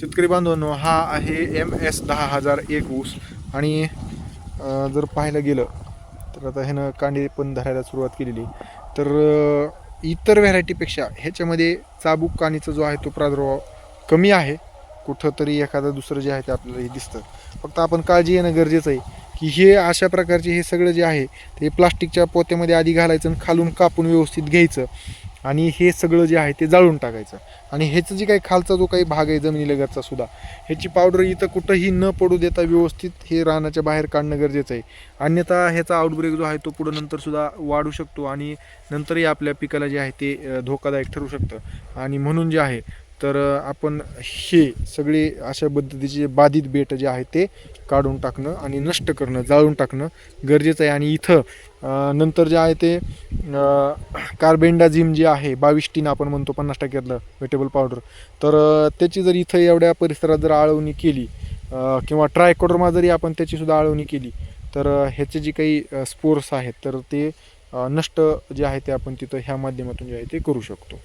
शेतकरी बांधवांनो हा आहे एम एस दहा हजार एक ऊस आणि जर पाहायला गेलं तर आता ह्यानं कांडे पण धरायला सुरुवात केलेली. तर इतर व्हरायटीपेक्षा ह्याच्यामध्ये चाबूक कानीचा जो आहे तो प्रादुर्भाव कमी आहे. कुठंतरी एखादं दुसरं जे आहे ते आपल्याला हे दिसतं. फक्त आपण काळजी घेणं गरजेचं आहे की हे अशा प्रकारचे हे सगळं जे आहे ते प्लास्टिकच्या पोत्यामध्ये आधी घालायचं आणि खालून कापून व्यवस्थित घ्यायचं. आणि हे सगळं जे आहे ते जाळून टाकायचं. आणि ह्याचं जे काही खालचा जो काही भाग आहे जमिनीलगतचा सुद्धा ह्याची पावडर इथं कुठंही न पडू देता व्यवस्थित हे रानाच्या बाहेर काढणं गरजेचं आहे. अन्यथा ह्याचा आउटब्रेक जो आहे तो पुढं नंतरसुद्धा वाढू शकतो आणि नंतरही आपल्या पिकाला जे आहे ते धोकादायक ठरू शकतं. आणि म्हणून जे आहे तर आपण हे सगळे अशा पद्धतीचे बाधित बेट जे आहे ते काढून टाकणं आणि नष्ट करणं जाळून टाकणं गरजेचं आहे. आणि इथं नंतर जे आहे ते कार्बेंडाझिम जे आहे बावीस टीन आपण म्हणतो पन्नास टक्क्यातलं वेटेबल पावडर तर त्याची जर इथं एवढ्या परिसरात जर आळवणी केली किंवा ट्रायकोडरमा जरी आपण त्याचीसुद्धा आळवणी केली तर ह्याचे जे काही स्पोर्स आहेत तर ते नष्ट जे आहे ते आपण तिथं ह्या माध्यमातून जे आहे ते करू शकतो.